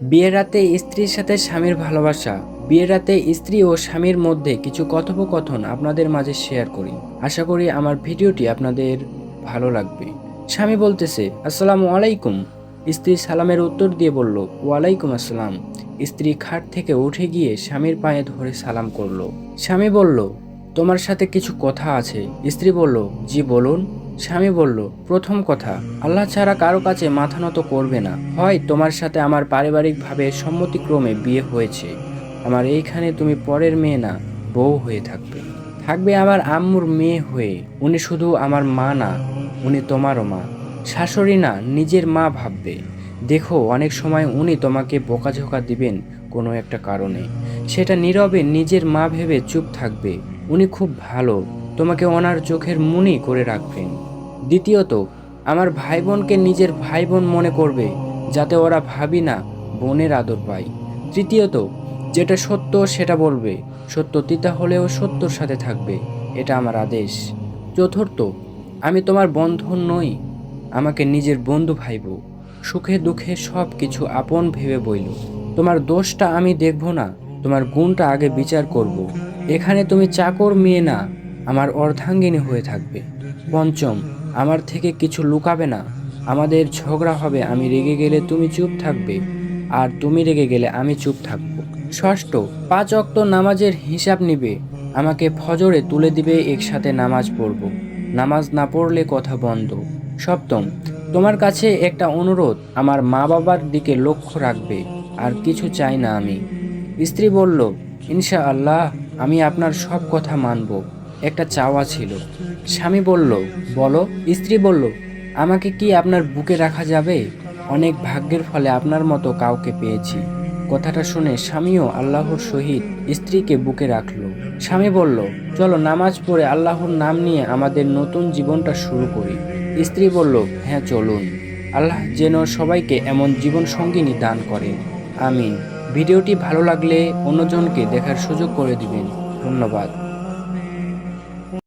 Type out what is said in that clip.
বিয়ের রাতে স্ত্রীর সাথে স্বামীর ভালোবাসা। বিয়ের রাতে স্ত্রী ও স্বামীর মধ্যে কিছু কথোপকথন আপনাদের মাঝে শেয়ার করি। আশা করি আমার ভিডিওটি আপনাদের ভালো লাগবে। স্বামী বলতেছে, আসসালামু আলাইকুম। স্ত্রী সালামের উত্তর দিয়ে বলল, ওয়ালাইকুম আসসালাম। স্ত্রী খাট থেকে উঠে গিয়ে স্বামীর পায়ে ধরে সালাম করল। স্বামী বলল, তোমার সাথে কিছু কথা আছে। স্ত্রী বলল, জি, বলুন। স্বামী বলল, প্রথম কথা, আল্লাহ ছাড়া কারও কাছে মাথা নত করবে না। হয় তোমার সাথে আমার পারিবারিকভাবে সম্মতিক্রমে বিয়ে হয়েছে। আমার এইখানে তুমি পরের মেয়ে না, বউ হয়ে থাকবে। থাকবে আমার আম্মুর মেয়ে হয়ে, উনি শুধু আমার মা না, উনি তোমারও মা। শাশুড়ি না, নিজের মা ভাববে। দেখো, অনেক সময় উনি তোমাকে বোকাঝোকা দিবেন কোনো একটা কারণে। সেটা নীরবে নিজের মা ভেবে চুপ থাকবে। উনি খুব ভালো, তোমাকে ওনার চোখের মুনি করে রাখবেন। দ্বিতীয়ত, আমার ভাই বোনকে নিজের ভাই বোন মনে করবে, যাতে ওরা ভাবি না বোনের আদর পায়। তৃতীয়ত, যেটা সত্য সেটা বলবে সত্য তিতা হলেও সত্যর সাথে থাকবে, এটা আমার আদেশ। চতুর্থ, আমি তোমার বন্ধন নই, আমাকে নিজের বন্ধু ভাইব। সুখে দুঃখে সব কিছু আপন ভেবে বইল। তোমার দোষটা আমি দেখব না, তোমার গুণটা আগে বিচার করব। এখানে তুমি চাকর মেয়ে না, আমার অর্ধাঙ্গিনী হয়ে থাকবে। পঞ্চম আমার থেকে কিছু লুকাবে না। আমাদের ঝগড়া হবে, আমি রেগে গেলে তুমি চুপ থাকবে, আর তুমি রেগে গেলে আমি চুপ থাকব। ষষ্ঠ, পাঁচ অক্ত নামাজের হিসাব নিবে। আমাকে ফজরে তুলে দিবে, একসাথে নামাজ পড়ব। নামাজ না পড়লে কথা বন্ধ। সপ্তম, তোমার কাছে একটা অনুরোধ, আমার মা বাবার দিকে লক্ষ্য রাখবে, আর কিছু চাই না আমি। স্ত্রী বলল ইনশা আল্লাহ আমি আপনার সব কথা মানব। একটা চাওয়া ছিল। স্বামী বলল, বলো। স্ত্রী বলল, আমাকে কি আপনার বুকে রাখা যাবে? অনেক ভাগ্যের ফলে আপনার মতো কাউকে পেয়েছি। কথাটা শুনে স্বামীও আল্লাহর সহিত স্ত্রীকে বুকে রাখল। স্বামী বলল, চলো নামাজ পড়ে আল্লাহর নাম নিয়ে আমাদের নতুন জীবনটা শুরু করি। স্ত্রী বলল হ্যাঁ চলুন। আল্লাহ যেন সবাইকে এমন জীবন সঙ্গিনী দান করে আমিন। ভিডিওটি ভালো লাগলে অন্যজনকে দেখার সুযোগ করে দিবেন। ধন্যবাদ।